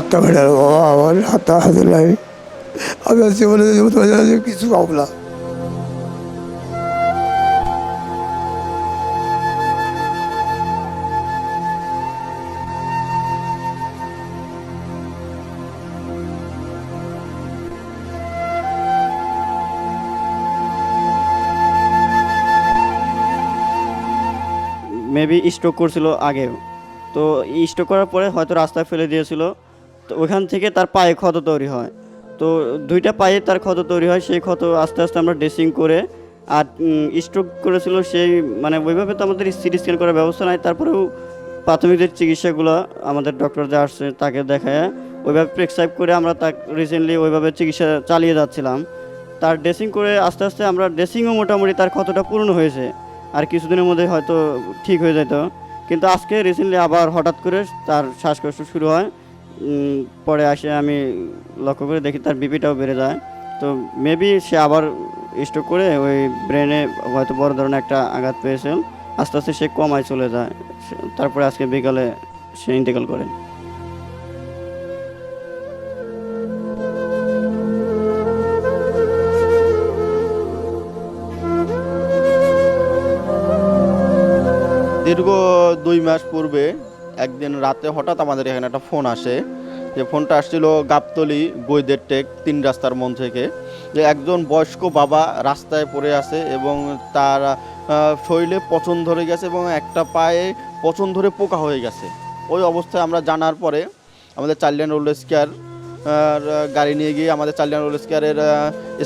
হাতটা আমার হাতটা হাতে লাগে আমি বলে কিছু পাবো না। মেবি স্ট্রোক করছিল আগেও তো স্ট্রোক করার পরে হয়তো রাস্তায় ফেলে দিয়েছিল। তো ওখান থেকে তার পায়ে ক্ষত তৈরি হয়। তো দুইটা পায়ে তার ক্ষত তৈরি হয়, সেই ক্ষত আস্তে আস্তে আমরা ড্রেসিং করে আর স্ট্রোক করেছিল সেই মানে ওইভাবে তো আমাদের সিটি স্ক্যান করার ব্যবস্থা নাই, তারপরেও প্রাথমিক যে চিকিৎসাগুলো আমাদের ডক্টর যে আসছে তাকে দেখায়, ওইভাবে প্রেসক্রাইব করে আমরা তাকে রিসেন্টলি ওইভাবে চিকিৎসা চালিয়ে যাচ্ছিলাম। তার ড্রেসিং করে আস্তে আস্তে আমরা ড্রেসিংও মোটামুটি তার ক্ষতটা পূর্ণ হয়েছে, আর কিছুদিনের মধ্যে হয়তো ঠিক হয়ে যেত। কিন্তু আজকে রিসেন্টলি আবার হঠাৎ করে তার শ্বাসকষ্ট শুরু হয় পরে আসে আমি লক্ষ্য করে দেখি তার বিপিটাও বেড়ে যায়। তো মেবি সে আবার স্ট্রোক করে ওই ব্রেনে হয়তো বড় ধরনের একটা আঘাত পেয়েছিল। আস্তে আস্তে সে কমায় চলে যায়। তারপরে আজকে বিকালে সে ইন্টেকাল করে। দীর্ঘ দুই মাস পূর্বে একদিন রাতে হঠাৎ আমাদের এখানে একটা ফোন আসে। যে ফোনটা আসছিল গাবতলি বৈদের টেক, তিন রাস্তার মন থেকে। যে একজন বয়স্ক বাবা রাস্তায় পড়ে আছে এবং তার শরীরে পচন ধরে গেছে এবং একটা পায়ে পচন ধরে পোকা হয়ে গেছে। ওই অবস্থায় আমরা জানার পরে আমাদের চাইল্ড রোল স্কেয়ার গাড়ি নিয়ে গিয়ে আমাদের চাইল্ড রোল স্কেয়ারের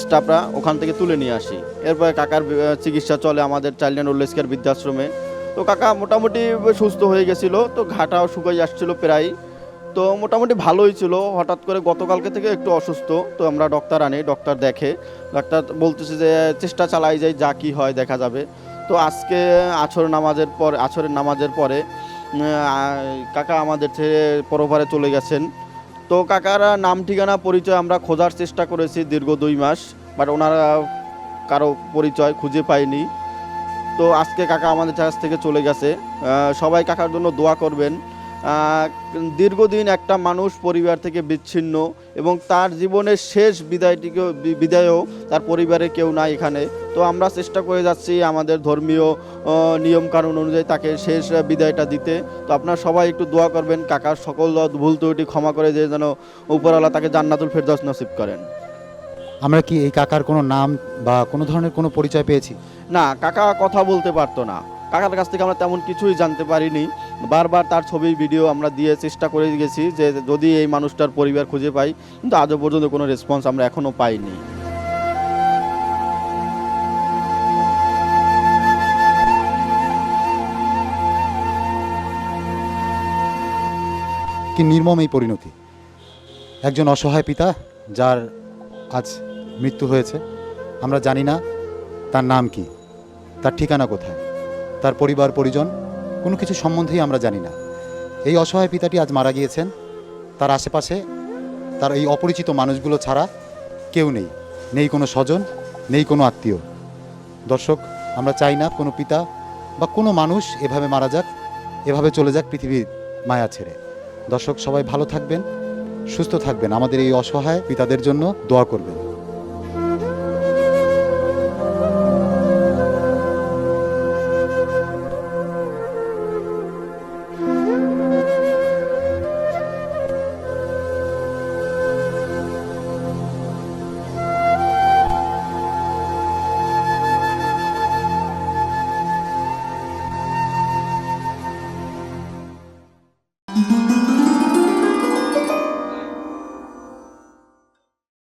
স্টাফরা ওখান থেকে তুলে নিয়ে আসি। এরপরে কাকার চিকিৎসা চলে আমাদের চাইল্ড রোল বৃদ্ধাশ্রমে। তো কাকা মোটামুটি সুস্থ হয়ে গেছিল, তো ঘাটাও শুকাই আসছিল প্রায় তো মোটামুটি ভালোই ছিল, হঠাৎ করে গতকালকে থেকে একটু অসুস্থ, তো আমরা ডক্টর আনি, ডক্টর দেখে। ডাক্তার বলতেছে যে, চেষ্টা চালাই যাই, যা কি হয় দেখা যাবে। তো আজকে আছর নামাজের পর, আছরের নামাজের পরে কাকা আমাদের ছেড়ে পরপারে চলে গেছেন। তো কাকার নাম ঠিকানা, পরিচয় আমরা খোঁজার চেষ্টা করেছি দীর্ঘ দুই মাস, বাট ওনারা কারও পরিচয় খুঁজে পাইনি তো আজকে কাকা আমাদের কাছ থেকে চলে গেছে। সবাই কাকার জন্য দোয়া করবেন। দীর্ঘদিন একটা মানুষ পরিবার থেকে বিচ্ছিন্ন এবং তার জীবনের শেষ বিদায়টিকে বিদায়ও তার পরিবারে কেউ নাই এখানে। তো আমরা চেষ্টা করে যাচ্ছি আমাদের ধর্মীয় আহ, নিয়ম কানুন অনুযায়ী তাকে শেষ বিদায়টা দিতে। তো আপনারা সবাই একটু দোয়া করবেন কাকার সকল ভুল ত্রুটি ক্ষমা করে যে যেন উপরওয়ালা তাকে জান্নাতুল ফেরদাস নসিব করেন। আমরা কি এই কাকার কোনো নাম বা কোনো ধরনের কোনো পরিচয় পেয়েছি? না কাকা কথা বলতে পারতো না। কাকার কাছ থেকে আমরা তেমন কিছুই জানতে পারিনি। বারবার তার ছবি ভিডিও আমরা দিয়ে চেষ্টা করে গেছি যে যদি এই মানুষটার পরিবার খুঁজে পাই কিন্তু আজও পর্যন্ত কোনো রেসপন্স আমরা এখনও পাইনি। কি নির্মম এই পরিণতি? একজন অসহায় পিতা যার আজ মৃত্যু হয়েছে। আমরা জানি না তার নাম কি, তার ঠিকানা কোথায়, তার পরিবার, পরিজন, কোনো কিছু সম্বন্ধেই আমরা জানি না। এই অসহায় পিতাটি আজ মারা গিয়েছেন। তার আশেপাশে তার এই অপরিচিত মানুষগুলো ছাড়া কেউ নেই নেই কোনো স্বজন, নেই কোনো আত্মীয়। দর্শক, আমরা চাই না কোনো পিতা বা কোনো মানুষ এভাবে মারা যাক, এভাবে চলে যাক পৃথিবীর মায়া ছেড়ে। দর্শক, সবাই ভালো থাকবেন। সুস্থ থাকবেন। আমাদের এই অসহায় পিতাদের জন্য দোয়া করবেন।